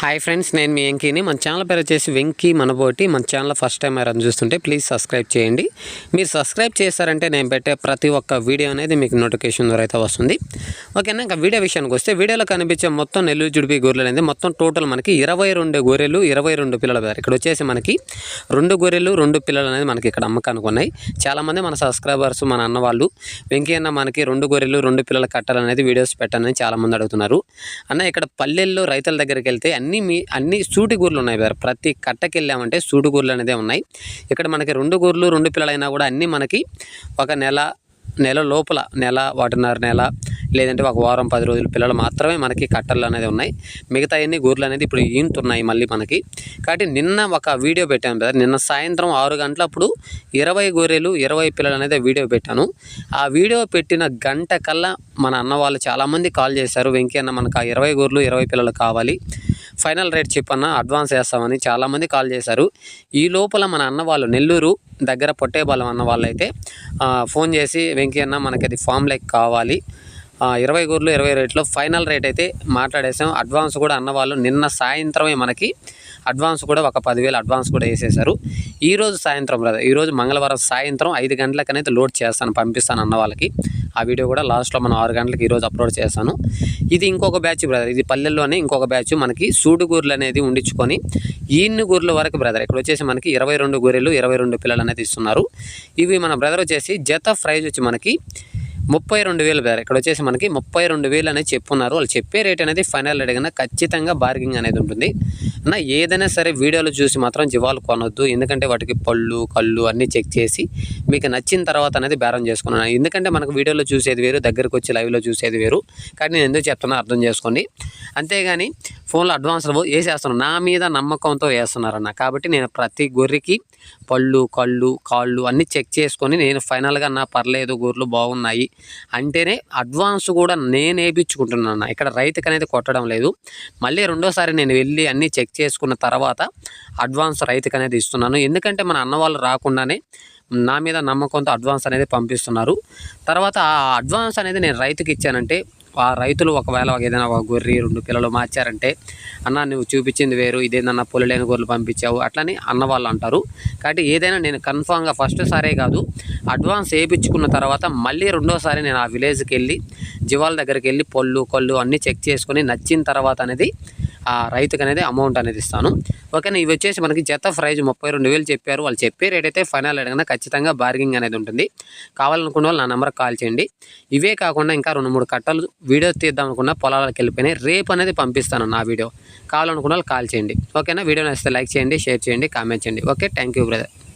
Hi friends నేను మీ వెంకీని. మన channel పేరు వచ్చేసి వెంకీ మనబోటి. మన ఛానల్ ఫస్ట్ టైం ఎవరైనా చూస్తుంటే ప్లీజ్ సబ్స్క్రైబ్ చేయండి. మీరు సబ్స్క్రైబ్ చేశారంటే నేను పెట్టే ప్రతి ఒక్క వీడియో అనేది మీకు నోటిఫికేషన్ ద్వారా అయితే వస్తుంది. ఓకేనా ఇంకా వీడియో విషయానికి వస్తే వీడియోలో కనిపించే మొత్తం నెల్లూరు జుడిపి గొర్రెలు అనేది మొత్తం టోటల్ మనకి ఇరవై రెండు గొర్రెలు ఇరవై రెండు పిల్లలు పేరు ఇక్కడ వచ్చేసి మనకి రెండు గొర్రెలు రెండు పిల్లలు అనేది మనకి ఇక్కడ అమ్మకానికి ఉన్నాయి. చాలామంది మన సబ్స్క్రైబర్స్ మన అన్న వాళ్ళు వెంకీ అన్న మనకి రెండు గొర్రెలు రెండు పిల్లలు కట్టాలనేది వీడియోస్ పెట్టాలని చాలామంది అడుగుతున్నారు. అన్న ఇక్కడ పల్లెల్లో రైతుల దగ్గరికి వెళ్తే అన్ని మీ అన్ని సూటి గూర్లు ఉన్నాయి బ్రదర్. ప్రతి కట్టకి వెళ్ళామంటే సూటి గూర్లు అనేదే ఉన్నాయి. ఇక్కడ మనకి రెండు గూర్లు రెండు పిల్లలైనా కూడా అన్నీ మనకి ఒక నెల నెల లోపల నెల ఒకటిన్నర నెల లేదంటే ఒక వారం పది రోజుల పిల్లలు మాత్రమే మనకి కట్టలు అనేది ఉన్నాయి. మిగతా అన్ని గూర్లు అనేది ఇప్పుడు ఈంతున్నాయి మళ్ళీ మనకి. కాబట్టి నిన్న ఒక వీడియో పెట్టాను కదా నిన్న సాయంత్రం ఆరు గంటలప్పుడు ఇరవై గొర్రెలు ఇరవై పిల్లలు అనేది వీడియో పెట్టాను. ఆ వీడియో పెట్టిన గంట కల్లా మన అన్న వాళ్ళు చాలామంది కాల్ చేశారు. వెంకీ అన్న మనకు ఆ ఇరవై గొర్రెలు ఇరవై పిల్లలు కావాలి. ఫైనల్ రేట్ చెప్పన్న అడ్వాన్స్ వేస్తామని చాలామంది కాల్ చేశారు. ఈ లోపల మన అన్న వాళ్ళు నెల్లూరు దగ్గర పొట్టేబాలం అన్న వాళ్ళు అయితే ఫోన్ చేసి వెంకీ అన్న మనకి అది ఫామ్ లైక్ కావాలి. ఇరవై గూర్లు ఇరవై రేట్లో ఫైనల్ రేట్ అయితే మాట్లాడేసాం. అడ్వాన్స్ కూడా అన్నవాళ్ళు నిన్న సాయంత్రమే మనకి అడ్వాన్స్ కూడా ఒక పదివేలు అడ్వాన్స్ కూడా వేసేశారు. ఈరోజు సాయంత్రం బ్రదర్ ఈ రోజు మంగళవారం సాయంత్రం ఐదు గంటలకనైతే లోడ్ చేస్తాను పంపిస్తాను అన్న వాళ్ళకి. ఆ వీడియో కూడా లాస్ట్లో మనం ఆరు గంటలకు ఈరోజు అప్లోడ్ చేస్తాను ఇది ఇంకొక బ్యాచ్ బ్రదర్ ఇది పల్లెల్లోనే ఇంకొక బ్యాచ్ మనకి సూడుగూర్లు అనేది ఉండించుకొని ఈన్ని గూర్ల వరకు బ్రదర్ ఇక్కడ వచ్చేసి మనకి ఇరవై రెండు గొర్రెలు ఇరవై రెండు పిల్లలు అనేది ఇస్తున్నారు. ఇవి మన బ్రదర్ వచ్చేసి జత ప్రైజ్ వచ్చి మనకి ముప్పై రెండు వేలు బ్రదర్. ఇక్కడ వచ్చేసి మనకి ముప్పై రెండు వేలు అనేది చెప్పున్నారు. వాళ్ళు చెప్పే రేట్ అనేది ఫైనల్ రేట్ కన్నా ఖచ్చితంగా బార్గింగ్ అనేది ఉంటుంది. అన్న ఏదైనా సరే వీడియోలు చూసి మాత్రం జీవాలు కొనొద్దు. ఎందుకంటే వాటికి పళ్ళు కళ్ళు అన్నీ చెక్ చేసి మీకు నచ్చిన తర్వాత అనేది బేరం చేసుకున్నాను ఎందుకంటే మనకు వీడియోలో చూసేది వేరు దగ్గరకు వచ్చి లైవ్లో చూసేది వేరు. కానీ నేను ఎందుకు చెప్తున్నా అర్థం చేసుకోండి. అంతేగాని ఫోన్లో అడ్వాన్స్ వేసేస్తున్నాను. నా మీద నమ్మకంతో వేస్తున్నారన్న. కాబట్టి నేను ప్రతి గొర్రెకి పళ్ళు కళ్ళు కాళ్ళు అన్నీ చెక్ చేసుకొని నేను ఫైనల్గా నా పర్లేదు గొర్రెలు బాగున్నాయి అంటేనే అడ్వాన్స్ కూడా నేను వేయించుకుంటున్నాను ఇక్కడ రైతుకి అనేది కొట్టడం లేదు. మళ్ళీ రెండోసారి నేను వెళ్ళి అన్నీ చెక్ చెక్ చేసుకున్న తర్వాత అడ్వాన్స్ రైతుకు అనేది ఇస్తున్నాను. ఎందుకంటే మన అన్న వాళ్ళు రాకుండానే నా మీద నమ్మకంతో అడ్వాన్స్ అనేది పంపిస్తున్నారు. తర్వాత ఆ అడ్వాన్స్ అనేది నేను రైతుకి ఇచ్చానంటే ఆ రైతులు ఒకవేళ ఏదైనా ఒక గొర్రె రెండు పిల్లలు మార్చారంటే అన్న నువ్వు చూపించింది వేరు ఇదేందన్న పొలలేని గొర్రెలు పంపించావు అట్లని అన్న వాళ్ళు అంటారు. కాబట్టి ఏదైనా నేను కన్ఫామ్గా ఫస్ట్ సారే కాదు అడ్వాన్స్ వేయించుకున్న తర్వాత మళ్ళీ రెండోసారి నేను ఆ విలేజ్కి వెళ్ళి జీవాల దగ్గరికి వెళ్ళి పళ్ళు కళ్ళు అన్నీ చెక్ చేసుకొని నచ్చిన తర్వాత అనేది ఆ రైతుకి అనేది అమౌంట్ అనేది ఇస్తాను. ఓకేనా ఇవి వచ్చేసి మనకి జత ప్రైజ్ ముప్పై రెండు వేలు చెప్పారు. వాళ్ళు చెప్పే రేట్ అయితే ఫైనల్ అడిగినా ఖచ్చితంగా బార్గింగ్ అనేది ఉంటుంది. కావాలనుకున్న వాళ్ళు నా నెంబర్కి కాల్ చేయండి. ఇవే కాకుండా ఇంకా రెండు మూడు కట్టలు వీడియో తీద్దాం అనుకున్న పొలాలకు వెళ్ళిపోయినాయి రేపు అనేది పంపిస్తాను నా వీడియో. కావాలనుకున్న వాళ్ళు కాల్ చేయండి. ఓకేనా వీడియో నచ్చితే లైక్ చేయండి షేర్ చేయండి కామెంట్ చేయండి. Okay thank you brother